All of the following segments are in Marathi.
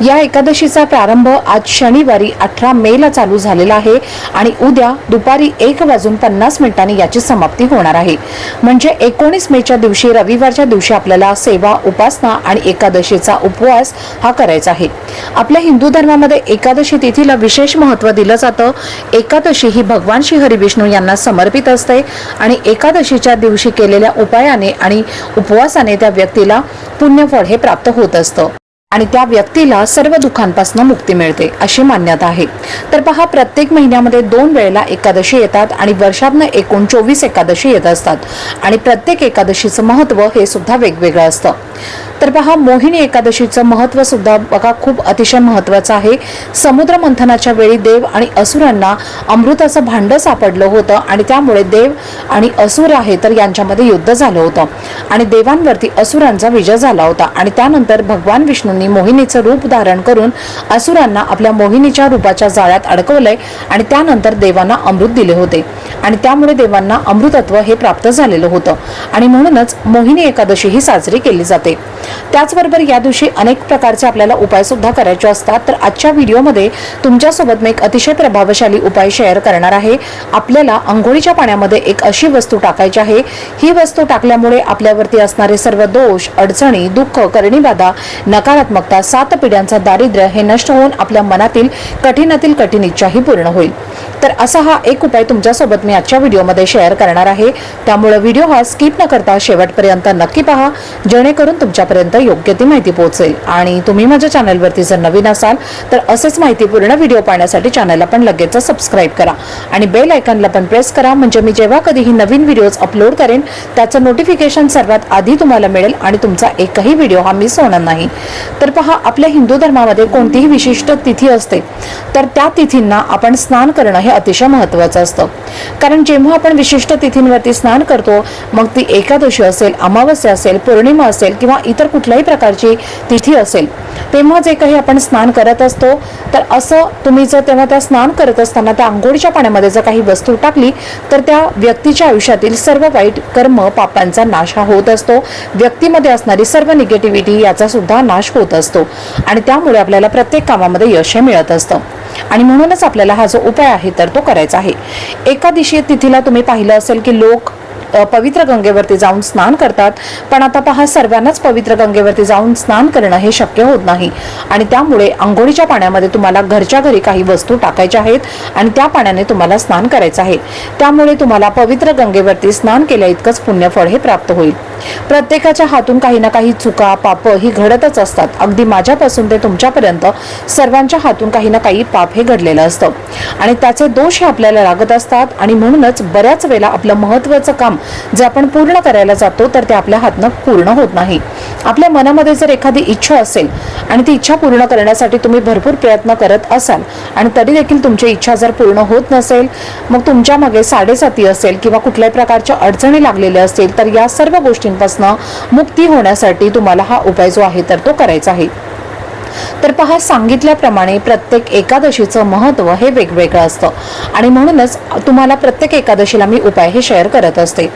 या एकादशीचा प्रारंभ आज शनिवारी अठरा मेला चालू झालेला आहे आणि उद्या दुपारी एक वाजून पन्नास मिनिटांनी याची समाप्ती होणार आहे. म्हणजे एकोणीस मेच्या दिवशी रविवारच्या दिवशी आपल्याला सेवा उपासना आणि एकादशीचा उपवास हा करायचा आहे. आपल्या हिंदू धर्मामध्ये एकादशी तिथीला विशेष महत्त्व दिलं जातं. एकादशी ही भगवान श्री हरिविष्णू यांना समर्पित असते आणि एकादशीच्या दिवशी केलेल्या उपायाने आणि उपवासाने त्या व्यक्तीला पुण्यफळ हे प्राप्त होत असतं. आणि त्या व्यक्तीला सर्व दुःखांपासून मुक्ती मिळते अशी मान्यता आहे. तर पहा प्रत्येक महिन्यामध्ये दोन वेळेला एकादशी येतात आणि वर्षातनं एकूण चोवीस एकादशी येत असतात. आणि प्रत्येक एकादशीचं महत्त्व हे सुद्धा वेगवेगळं असतं. तर पहा मोहिनी एकादशीचं महत्त्व सुद्धा बघा खूप अतिशय महत्त्वाचं आहे. समुद्र मंथनाच्या वेळी देव आणि असुरांना अमृताचं भांडं सापडलं होतं आणि त्यामुळे देव आणि असुर आहे तर यांच्यामध्ये युद्ध झालं होतं. आणि देवांवरती असुरांचा विजय झाला होता. आणि त्यानंतर भगवान विष्णूंनी मोहिनीचं रूप धारण करून असुरांना आपल्या मोहिनीच्या रूपाच्या जाळ्यात अडकवलंय आणि त्यानंतर देवांना अमृत दिले होते. आणि त्यामुळे देवांना अमृतत्व हे प्राप्त झालेलं होतं. आणि म्हणूनच मोहिनी एकादशी ही साजरी केली जाते. त्याचबरोबर या दिवशी अनेक प्रकारचे आपल्याला उपाय सुद्धा करायचे असतात. तर आजच्या व्हिडिओमध्ये तुमच्यासोबत मी एक अतिशय प्रभावशाली उपाय शेअर करणार आहे. आपल्याला आंघोळीच्या पाण्यामध्ये एक अशी वस्तू टाकायची आहे. ही वस्तू टाकल्यामुळे आपल्यावरती असणारे सर्व दोष अडचणी दुःख करणीबाधा नकारात्मकता सात पिढ्यांचा दारिद्र्य हे नष्ट होऊन आपल्या मनातील कठीणातील कठीण इच्छाही पूर्ण होईल. तर असा हा एक उपाय तुमच्यासोबत मी आजच्या व्हिडिओमध्ये शेअर करणार आहे. त्यामुळे व्हिडिओ हा स्किप न करता शेवटपर्यंत नक्की पहा जेणेकरून तुमच्यापर्यंत योग्य ती माहिती पोहोचेल. आणि तुम्ही माझ्या चॅनलवरती जर नवीन असाल तर असेच माहितीपूर्ण व्हिडिओ पाहण्यासाठी चॅनलला पण लगेच सबस्क्राईब करा. आणि बेल आयकॉनला पण प्रेस करा म्हणजे मी जेव्हा कधीही नवीन व्हिडिओज अपलोड करेन त्याचं नोटिफिकेशन सर्वात आधी तुम्हाला मिळेल आणि तुमचा एकही व्हिडिओ हा मिस होणार नाही. तर पहा आपल्या हिंदू धर्मामध्ये कोणतीही विशिष्ट तिथी असते तर त्या तिथींना आपण स्नान करणं हे अतिशय महत्त्वाचं असतं. कारण जेव्हा आपण विशिष्ट तिथींवरती स्नान करतो मग ती एकादशी असेल अमावस्या असेल पौर्णिमा असेल किंवा इतर कुठल्याही प्रकारची तिथी असेल तेव्हा जे काही आपण स्नान करत असतो तर असं तुम्ही जर तेव्हा त्या स्नान करत असताना त्या आंघोळीच्या पाण्यामध्ये जर काही वस्तू टाकली तर त्या व्यक्तीच्या आयुष्यातील सर्व वाईट कर्म पापांचा नाश हा होत असतो. व्यक्तीमध्ये असणारी सर्व निगेटिव्हिटी याचा सुद्धा नाश होत असतो. आणि त्यामुळे आपल्याला प्रत्येक कामामध्ये यश हे मिळत असतं. आणि म्हणूनच आपल्याला हा जो उपाय आहे तर तो करायचा आहे. एका दिशेत तिथीला तुम्ही पाहिलं असेल की लोक पवित्र गंगेवरती जाऊन स्नान करतात. पण आता पहा सर्वांनाच पवित्र गंगेवरती जाऊन स्नान करणं हे शक्य होत नाही. आणि त्यामुळे आंघोळीच्या पाण्यामध्ये तुम्हाला घरच्या घरी काही वस्तू टाकायच्या आहेत आणि त्या पाण्याने तुम्हाला स्नान करायचं आहे. त्यामुळे तुम्हाला पवित्र गंगेवरती स्नान केल्या इतकंच पुण्यफळ हे प्राप्त होईल. प्रत्येकाच्या हातून काही ना काही चुका पाप ही घडतच असतात. अगदी माझ्यापासून ते तुमच्यापर्यंत सर्वांच्या हातून काही ना काही पाप हे घडलेलं असतं. आणि त्याचे दोष हे आपल्याला लागत असतात आणि म्हणूनच बऱ्याच वेळेला आपलं महत्त्वाचं काम जर आपण पूर्ण करायला जातो तर ते आपल्या हातनं पूर्ण होत नाही. आपल्या मनामध्ये जर एखादी इच्छा असेल आणि ती इच्छा पूर्ण करण्यासाठी तुम्ही भरपूर प्रयत्न करत असाल आणि तरी देखील तुमची इच्छा जर पूर्ण होत नसेल मग तुमच्या मागे साडेसाती असेल किंवा कुठल्याही प्रकारच्या अडचणी लागलेल्या असतील तर या सर्व गोष्टींपासून मुक्ती होण्यासाठी तुम्हाला हा उपाय जो आहे तर तो करायचा आहे. तर पहा सांगितल्याप्रमाणे प्रत्येक एकादशीचं महत्त्व हे वेगवेगळं असतं. आणि म्हणूनच तुम्हाला प्रत्येक एकादशीला मी उपाय हे शेअर करत असते.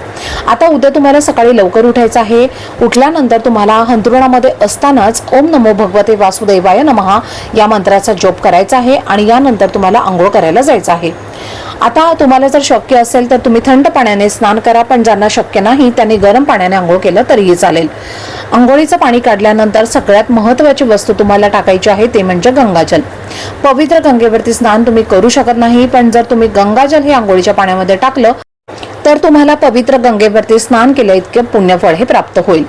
आता उद्या तुम्हाला सकाळी लवकर उठायचं आहे. उठल्यानंतर तुम्हाला हंतरुणामध्ये असतानाच ओम नमो भगवते वासुदेवाय नमहा या मंत्राचा जप करायचा आहे आणि यानंतर तुम्हाला आंघोळ करायला जायचं आहे. आता तुम्हाला जर शक्य असेल तर तुम्ही थंड पाण्याने स्नान करा पण ज्यांना शक्य नाही त्यांनी गरम पाण्याने आंघोळ केलं तरीही चालेल. आंघोळीचं पाणी काढल्यानंतर सगळ्यात महत्त्वाची वस्तू तुम्हाला टाकायची आहे ते म्हणजे गंगाजल. पवित्र गंगेवरती स्नान तुम्ही करू शकत नाही पण जर तुम्ही गंगाजल हे आंघोळीच्या पाण्यामध्ये टाकलं तर तुम्हाला पवित्र गंगेवरती स्नान केलं इतकं पुण्यफळ हे प्राप्त होईल.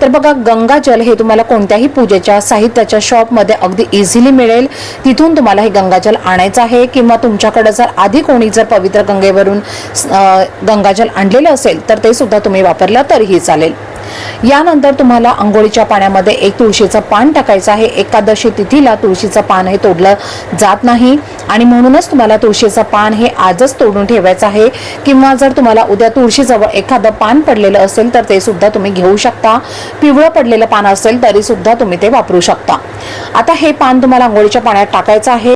तर बघा गंगाजल हे तुम्हाला कोणत्याही पूजेच्या साहित्याच्या शॉपमध्ये अगदी इझिली मिळेल. तिथून तुम्हाला हे गंगाजल आणायचं आहे किंवा तुमच्याकडे जर आधी कोणी जर पवित्र गंगेवरून गंगाजल आणलेलं असेल तर ते सुद्धा तुम्ही वापरलं तरीही चालेल. यानंतर तुम्हाला आंघोळीच्या पाण्यामध्ये एक तुळशीचं पान टाकायचं आहे. एकादशी तिथीला तुळशीचं पान हे तोडलं जात नाही. आणि म्हणूनच तुम्हाला तुळशीचं पान हे आजच तोडून ठेवायचं आहे. किंवा जर तुम्हाला उद्या तुळशीजवळ एखादं पान पडलेलं असेल तर ते सुद्धा तुम्ही घेऊ शकता. पिवळं पडलेलं पान असेल तरी सुद्धा तुम्ही ते वापरू शकता. आता हे पान तुम्हाला आंघोळीच्या पाण्यात टाकायचं आहे.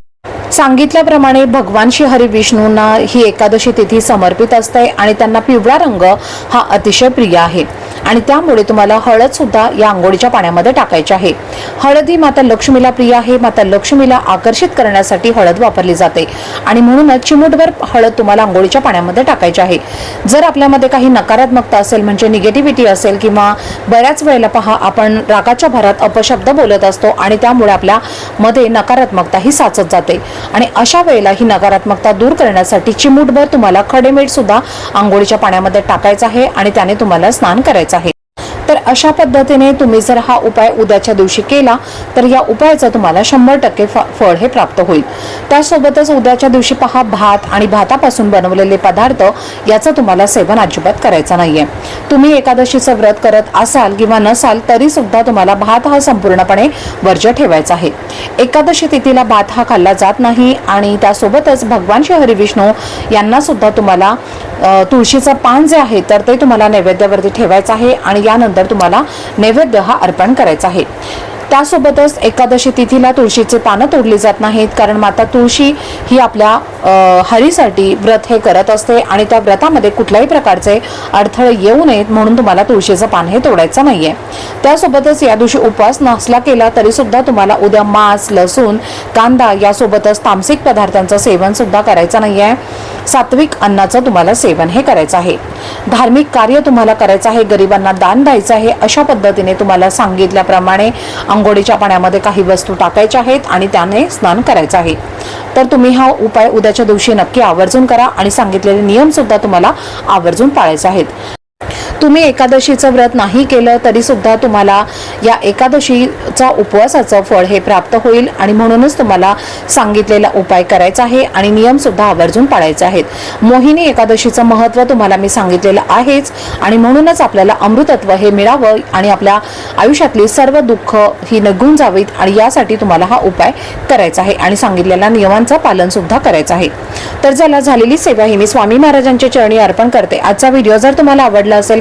सांगितल्याप्रमाणे भगवान श्री हरी विष्णूंना ही एकादशी तिथी समर्पित असते आणि त्यांना पिवळा रंग हा अतिशय प्रिय आहे. आणि त्यामुळे तुम्हाला हळद सुद्धा या आंघोळीच्या पाण्यामध्ये टाकायची आहे. हळद ही माता लक्ष्मीला प्रिय आहे. माता लक्ष्मीला आकर्षित करण्यासाठी हळद वापरली जाते. आणि म्हणूनच चिमूटभर हळद तुम्हाला आंघोळीच्या पाण्यामध्ये टाकायची आहे. जर आपल्यामध्ये काही नकारात्मकता असेल म्हणजे निगेटिव्हिटी असेल किंवा बऱ्याच वेळेला पहा आपण रागाच्या भरात अपशब्द बोलत असतो आणि त्यामुळे आपल्या मध्ये नकारात्मकता ही साचत जाते. आणि अशा वेळेला ही नकारात्मकता दूर करण्यासाठी चिमूटभर तुम्हाला खडेमीठ सुद्धा आंघोळीच्या पाण्यामध्ये टाकायचं आहे आणि त्याने तुम्हाला स्नान करायचं अशा पद्धतीने तुम्ही जर हा उपाय उद्याच्या दिवशी केला तर या उपायाचं तुम्हाला शंभर टक्के फ- फळ हे प्राप्त होईल. त्यासोबतच उद्याच्या दिवशी पहा भात आणि भातापासून बनवलेले पदार्थ याचं तुम्हाला सेवन अजिबात करायचं नाहीये. तुम्ही एकादशीचं व्रत करत असाल किंवा नसाल तरी सुद्धा तुम्हाला भात हा संपूर्णपणे वर्ज्य ठेवायचा आहे. एकादशी तिथीला भात हा खाल्ला जात नाही आणि त्यासोबतच भगवान श्री हरिविष्णू यांना सुद्धा तुम्हाला तुळशीचं पान जे आहे तर ते तुम्हाला नैवेद्यावरती ठेवायचं आहे आणि यानंतर तुम्हाला नैवेद्य हा अर्पण करायचा आहे. त्यासोबतच एकादशी तिथीला तुळशीचे पानं तोडली जात नाहीत कारण माता तुळशी ही आपल्या हरीसाठी व्रत हे करत असते आणि त्या व्रतामध्ये कुठल्याही प्रकारचे अडथळे येऊ नयेत म्हणून तुम्हाला तुळशीचं पान हे तोडायचं नाहीये. त्यासोबतच या दिवशी उपवास नसला केला तरी सुद्धा तुम्हाला उद्या मांस लसूण कांदा यासोबतच तामसिक पदार्थांचं सेवन सुद्धा करायचं नाहीये. सात्विक अन्नाचं तुम्हाला सेवन हे करायचं आहे. धार्मिक कार्य तुम्हाला करायचं आहे गरिबांना दान द्यायचं आहे अशा पद्धतीने तुम्हाला सांगितल्याप्रमाणे आंघोळीच्या पाण्यामध्ये काही वस्तू टाकायच्या आहेत आणि त्याने स्नान करायचं आहे. तर तुम्ही हा उपाय उद्याच्या दिवशी नक्की आवर्जून करा आणि सांगितलेले नियमसुद्धा तुम्हाला आवर्जून पाळायचे आहेत. तुम्ही एकादशीचं व्रत नाही केलं तरी सुद्धा तुम्हाला या एकादशीचा उपवासाचं फळ हे प्राप्त होईल आणि म्हणूनच तुम्हाला सांगितलेला उपाय करायचा आहे आणि नियम सुद्धा आवर्जून पाळायचे आहेत. मोहिनी एकादशीचं महत्त्व तुम्हाला मी सांगितलेलं आहेच आणि म्हणूनच आपल्याला अमृतत्व हे मिळावं आणि आपल्या आयुष्यातली सर्व दुःख ही निघून जावीत आणि यासाठी तुम्हाला हा उपाय करायचा आहे आणि सांगितलेल्या नियमांचं पालन सुद्धा करायचं आहे. तर ज्याला झालेली सेवा ही मी स्वामी महाराजांच्या चरणी अर्पण करते. आजचा व्हिडिओ जर तुम्हाला आवडला असेल